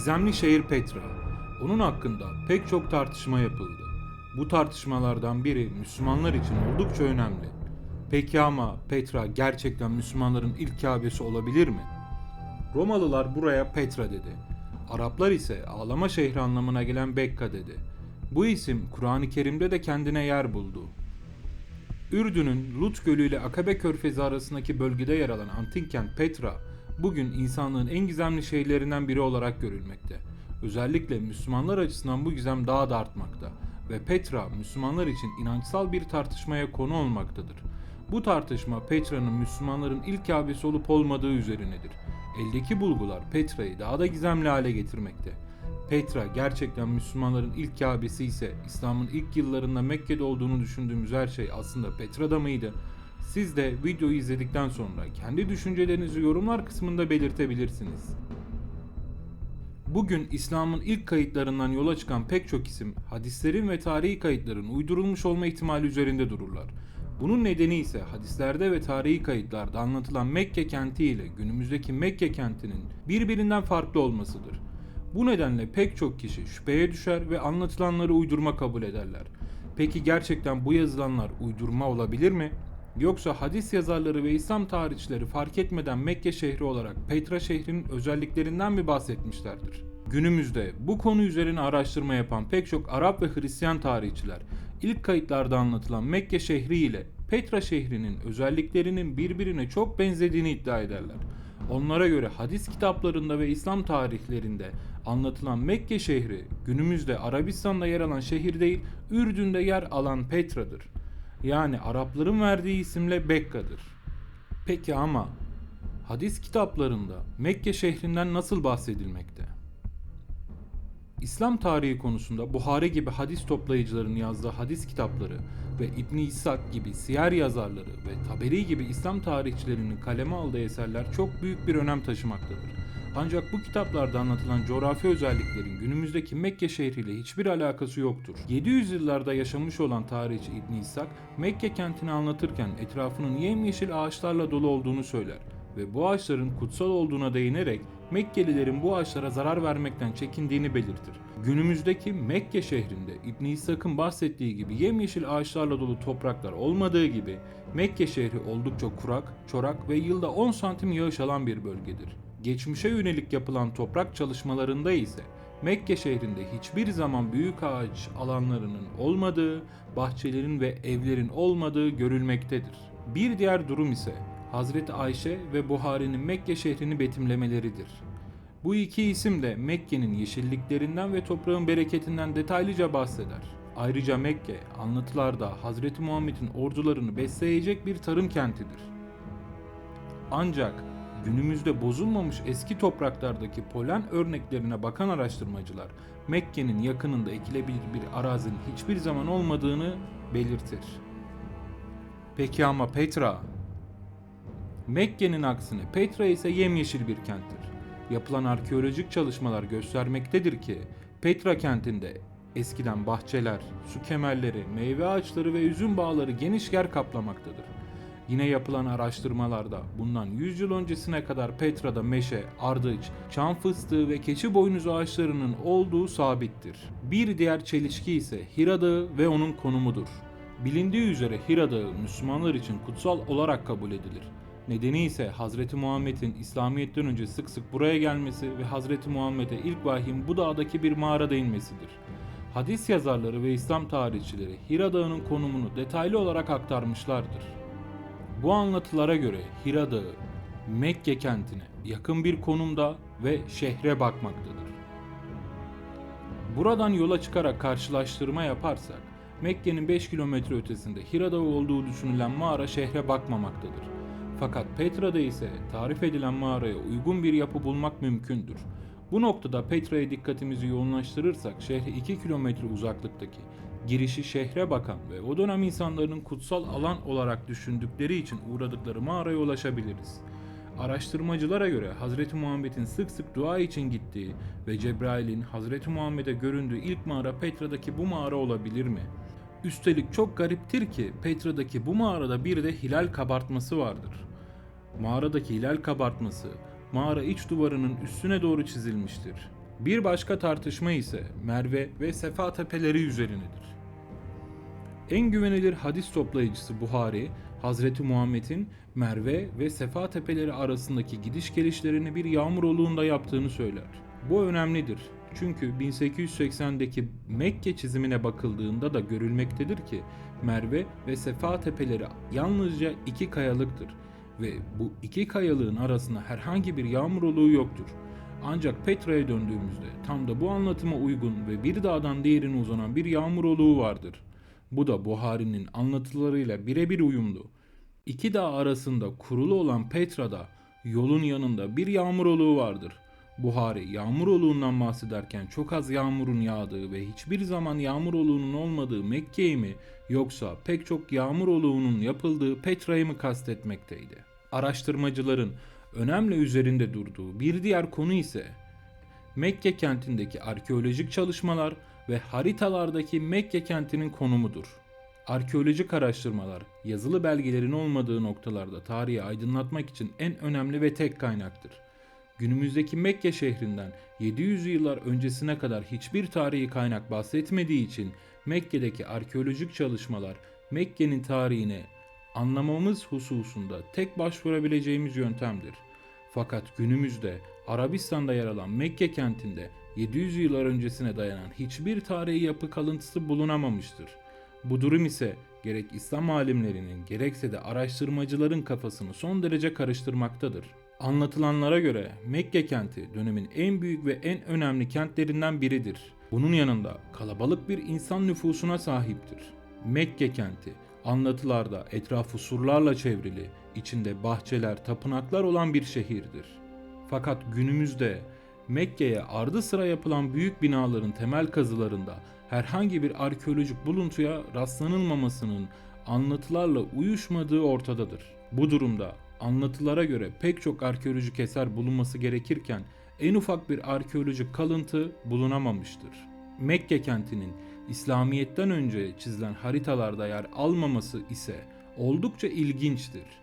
Gizemli şehir Petra. Onun hakkında pek çok tartışma yapıldı. Bu tartışmalardan biri Müslümanlar için oldukça önemli. Peki ama Petra gerçekten Müslümanların ilk Kabe'si olabilir mi? Romalılar buraya Petra dedi. Araplar ise ağlama şehri anlamına gelen Bekka dedi. Bu isim Kur'an-ı Kerim'de de kendine yer buldu. Ürdün'ün Lut Gölü ile Akabe Körfezi arasındaki bölgede yer alan antik kent Petra, bugün insanlığın en gizemli şehirlerinden biri olarak görülmekte. Özellikle Müslümanlar açısından bu gizem daha da artmakta ve Petra Müslümanlar için inançsal bir tartışmaya konu olmaktadır. Bu tartışma Petra'nın Müslümanların ilk Kabe'si olup olmadığı üzerinedir. Eldeki bulgular Petra'yı daha da gizemli hale getirmekte. Petra gerçekten Müslümanların ilk Kabe'si ise İslam'ın ilk yıllarında Mekke'de olduğunu düşündüğümüz her şey aslında Petra'da mıydı? Siz de videoyu izledikten sonra kendi düşüncelerinizi yorumlar kısmında belirtebilirsiniz. Bugün İslam'ın ilk kayıtlarından yola çıkan pek çok isim hadislerin ve tarihi kayıtların uydurulmuş olma ihtimali üzerinde dururlar. Bunun nedeni ise hadislerde ve tarihi kayıtlarda anlatılan Mekke kenti ile günümüzdeki Mekke kentinin birbirinden farklı olmasıdır. Bu nedenle pek çok kişi şüpheye düşer ve anlatılanları uydurma kabul ederler. Peki gerçekten bu yazılanlar uydurma olabilir mi? Yoksa hadis yazarları ve İslam tarihçileri fark etmeden Mekke şehri olarak Petra şehrinin özelliklerinden mi bahsetmişlerdir? Günümüzde bu konu üzerine araştırma yapan pek çok Arap ve Hristiyan tarihçiler ilk kayıtlarda anlatılan Mekke şehri ile Petra şehrinin özelliklerinin birbirine çok benzediğini iddia ederler. Onlara göre hadis kitaplarında ve İslam tarihlerinde anlatılan Mekke şehri günümüzde Arabistan'da yer alan şehir değil, Ürdün'de yer alan Petra'dır. Yani Arapların verdiği isimle Bekka'dır. Peki ama hadis kitaplarında Mekke şehrinden nasıl bahsedilmekte? İslam tarihi konusunda Buhari gibi hadis toplayıcıların yazdığı hadis kitapları ve İbn İshak gibi siyer yazarları ve Taberi gibi İslam tarihçilerinin kaleme aldığı eserler çok büyük bir önem taşımaktadır. Ancak bu kitaplarda anlatılan coğrafi özelliklerin günümüzdeki Mekke şehriyle hiçbir alakası yoktur. 700 yıllarda yaşamış olan tarihçi İbn İshak, Mekke kentini anlatırken etrafının yemyeşil ağaçlarla dolu olduğunu söyler ve bu ağaçların kutsal olduğuna değinerek Mekkelilerin bu ağaçlara zarar vermekten çekindiğini belirtir. Günümüzdeki Mekke şehrinde İbn İshak'ın bahsettiği gibi yemyeşil ağaçlarla dolu topraklar olmadığı gibi Mekke şehri oldukça kurak, çorak ve yılda 10 santim yağış alan bir bölgedir. Geçmişe yönelik yapılan toprak çalışmalarında ise Mekke şehrinde hiçbir zaman büyük ağaç alanlarının olmadığı, bahçelerin ve evlerin olmadığı görülmektedir. Bir diğer durum ise Hazreti Ayşe ve Buhari'nin Mekke şehrini betimlemeleridir. Bu iki isim de Mekke'nin yeşilliklerinden ve toprağın bereketinden detaylıca bahseder. Ayrıca Mekke anlatılarda Hazreti Muhammed'in ordularını besleyecek bir tarım kentidir. Ancak günümüzde bozulmamış eski topraklardaki polen örneklerine bakan araştırmacılar Mekke'nin yakınında ekilebilir bir arazinin hiçbir zaman olmadığını belirtir. Peki ama Petra? Mekke'nin aksine Petra ise yemyeşil bir kenttir. Yapılan arkeolojik çalışmalar göstermektedir ki Petra kentinde eskiden bahçeler, su kemerleri, meyve ağaçları ve üzüm bağları geniş yer kaplamaktadır. Yine yapılan araştırmalarda bundan 100 yıl öncesine kadar Petra'da meşe, ardıç, çam fıstığı ve keçi boynuzu ağaçlarının olduğu sabittir. Bir diğer çelişki ise Hira Dağı ve onun konumudur. Bilindiği üzere Hira Dağı Müslümanlar için kutsal olarak kabul edilir. Nedeni ise Hazreti Muhammed'in İslamiyet'ten önce sık sık buraya gelmesi ve Hazreti Muhammed'e ilk vahyin bu dağdaki bir mağarada inmesidir. Hadis yazarları ve İslam tarihçileri Hira Dağı'nın konumunu detaylı olarak aktarmışlardır. Bu anlatılara göre Hira Dağı, Mekke kentine yakın bir konumda ve şehre bakmaktadır. Buradan yola çıkarak karşılaştırma yaparsak, Mekke'nin 5 kilometre ötesinde Hira Dağı olduğu düşünülen mağara şehre bakmamaktadır. Fakat Petra'da ise tarif edilen mağaraya uygun bir yapı bulmak mümkündür. Bu noktada Petra'ya dikkatimizi yoğunlaştırırsak şehre 2 kilometre uzaklıktaki girişi şehre bakan ve o dönem insanların kutsal alan olarak düşündükleri için uğradıkları mağaraya ulaşabiliriz. Araştırmacılara göre Hz. Muhammed'in sık sık dua için gittiği ve Cebrail'in Hz. Muhammed'e göründüğü ilk mağara Petra'daki bu mağara olabilir mi? Üstelik çok gariptir ki Petra'daki bu mağarada bir de hilal kabartması vardır. Mağaradaki hilal kabartması mağara iç duvarının üstüne doğru çizilmiştir. Bir başka tartışma ise Merve ve Sefa tepeleri üzerinedir. En güvenilir hadis toplayıcısı Buhari, Hazreti Muhammed'in Merve ve Sefa tepeleri arasındaki gidiş gelişlerini bir yağmur oluğunda yaptığını söyler. Bu önemlidir. Çünkü 1880'deki Mekke çizimine bakıldığında da görülmektedir ki Merve ve Sefa tepeleri yalnızca iki kayalıktır ve bu iki kayalığın arasında herhangi bir yağmur oluğu yoktur. Ancak Petra'ya döndüğümüzde tam da bu anlatıma uygun ve bir dağdan diğerine uzanan bir yağmur oluğu vardır. Bu da Buhari'nin anlatılarıyla birebir uyumlu. İki dağ arasında kurulu olan Petra'da yolun yanında bir yağmur oluğu vardır. Buhari yağmur oluğundan bahsederken çok az yağmurun yağdığı ve hiçbir zaman yağmur oluğunun olmadığı Mekke'yi mi yoksa pek çok yağmur oluğunun yapıldığı Petra'yı mı kastetmekteydi? Araştırmacıların önemli üzerinde durduğu bir diğer konu ise Mekke kentindeki arkeolojik çalışmalar ve haritalardaki Mekke kentinin konumudur. Arkeolojik araştırmalar, yazılı belgelerin olmadığı noktalarda tarihi aydınlatmak için en önemli ve tek kaynaktır. Günümüzdeki Mekke şehrinden 700 yıllar öncesine kadar hiçbir tarihi kaynak bahsetmediği için Mekke'deki arkeolojik çalışmalar Mekke'nin tarihine anlamamız hususunda tek başvurabileceğimiz yöntemdir. Fakat günümüzde Arabistan'da yer alan Mekke kentinde 700 yıllar öncesine dayanan hiçbir tarihi yapı kalıntısı bulunamamıştır. Bu durum ise gerek İslam alimlerinin gerekse de araştırmacıların kafasını son derece karıştırmaktadır. Anlatılanlara göre Mekke kenti dönemin en büyük ve en önemli kentlerinden biridir. Bunun yanında kalabalık bir insan nüfusuna sahiptir. Mekke kenti anlatılarda etrafı surlarla çevrili, içinde bahçeler, tapınaklar olan bir şehirdir. Fakat günümüzde Mekke'ye ardı sıra yapılan büyük binaların temel kazılarında herhangi bir arkeolojik buluntuya rastlanılmamasının anlatılarla uyuşmadığı ortadadır. Bu durumda anlatılara göre pek çok arkeolojik eser bulunması gerekirken en ufak bir arkeolojik kalıntı bulunamamıştır. Mekke kentinin İslamiyet'ten önce çizilen haritalarda yer almaması ise oldukça ilginçtir.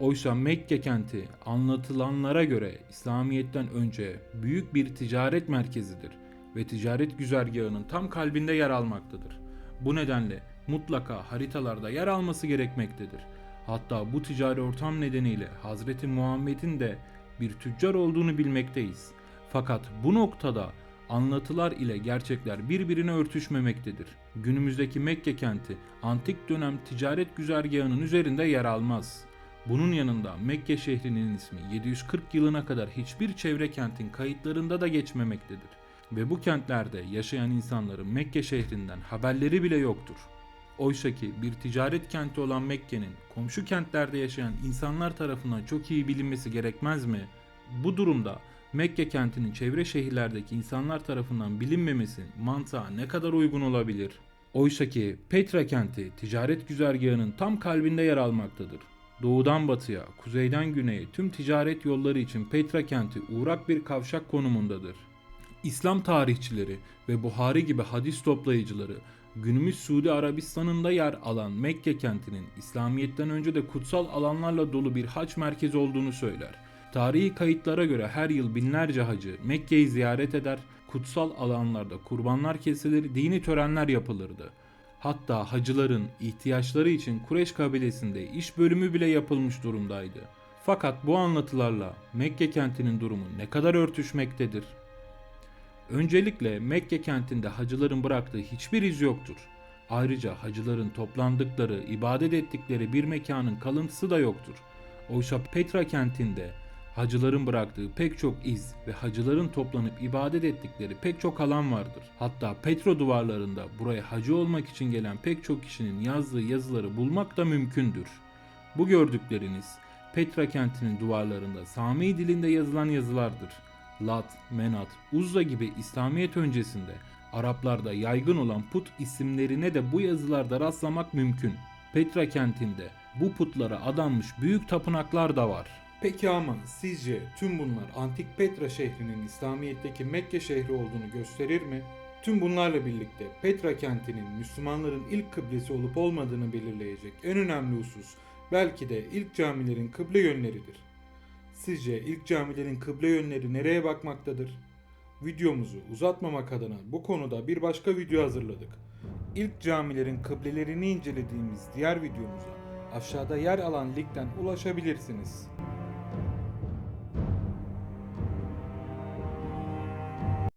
Oysa Mekke kenti anlatılanlara göre İslamiyet'ten önce büyük bir ticaret merkezidir ve ticaret güzergahının tam kalbinde yer almaktadır. Bu nedenle mutlaka haritalarda yer alması gerekmektedir. Hatta bu ticari ortam nedeniyle Hazreti Muhammed'in de bir tüccar olduğunu bilmekteyiz. Fakat bu noktada anlatılar ile gerçekler birbirine örtüşmemektedir. Günümüzdeki Mekke kenti antik dönem ticaret güzergahının üzerinde yer almaz. Bunun yanında Mekke şehrinin ismi 740 yılına kadar hiçbir çevre kentin kayıtlarında da geçmemektedir. Ve bu kentlerde yaşayan insanların Mekke şehrinden haberleri bile yoktur. Oysa ki bir ticaret kenti olan Mekke'nin komşu kentlerde yaşayan insanlar tarafından çok iyi bilinmesi gerekmez mi? Bu durumda Mekke kentinin çevre şehirlerdeki insanlar tarafından bilinmemesi mantığa ne kadar uygun olabilir? Oysa ki Petra kenti ticaret güzergahının tam kalbinde yer almaktadır. Doğudan batıya, kuzeyden güneye tüm ticaret yolları için Petra kenti uğrak bir kavşak konumundadır. İslam tarihçileri ve Buhari gibi hadis toplayıcıları günümüz Suudi Arabistan'ında yer alan Mekke kentinin İslamiyet'ten önce de kutsal alanlarla dolu bir haç merkezi olduğunu söyler. Tarihi kayıtlara göre her yıl binlerce hacı Mekke'yi ziyaret eder, kutsal alanlarda kurbanlar kesilir, dini törenler yapılırdı. Hatta hacıların ihtiyaçları için Kureş kabilesinde iş bölümü bile yapılmış durumdaydı. Fakat bu anlatılarla Mekke kentinin durumu ne kadar örtüşmektedir? Öncelikle Mekke kentinde hacıların bıraktığı hiçbir iz yoktur. Ayrıca hacıların toplandıkları, ibadet ettikleri bir mekanın kalıntısı da yoktur. Oysa Petra kentinde hacıların bıraktığı pek çok iz ve hacıların toplanıp ibadet ettikleri pek çok alan vardır. Hatta Petra duvarlarında buraya hacı olmak için gelen pek çok kişinin yazdığı yazıları bulmak da mümkündür. Bu gördükleriniz Petra kentinin duvarlarında Sami dilinde yazılan yazılardır. Lat, Menat, Uzza gibi İslamiyet öncesinde Araplarda yaygın olan put isimlerine de bu yazılarda rastlamak mümkün. Petra kentinde bu putlara adanmış büyük tapınaklar da var. Peki ama sizce tüm bunlar antik Petra şehrinin İslamiyet'teki Mekke şehri olduğunu gösterir mi? Tüm bunlarla birlikte Petra kentinin Müslümanların ilk kıblesi olup olmadığını belirleyecek en önemli husus belki de ilk camilerin kıble yönleridir. Sizce ilk camilerin kıble yönleri nereye bakmaktadır? Videomuzu uzatmamak adına bu konuda bir başka video hazırladık. İlk camilerin kıblelerini incelediğimiz diğer videomuza aşağıda yer alan linkten ulaşabilirsiniz.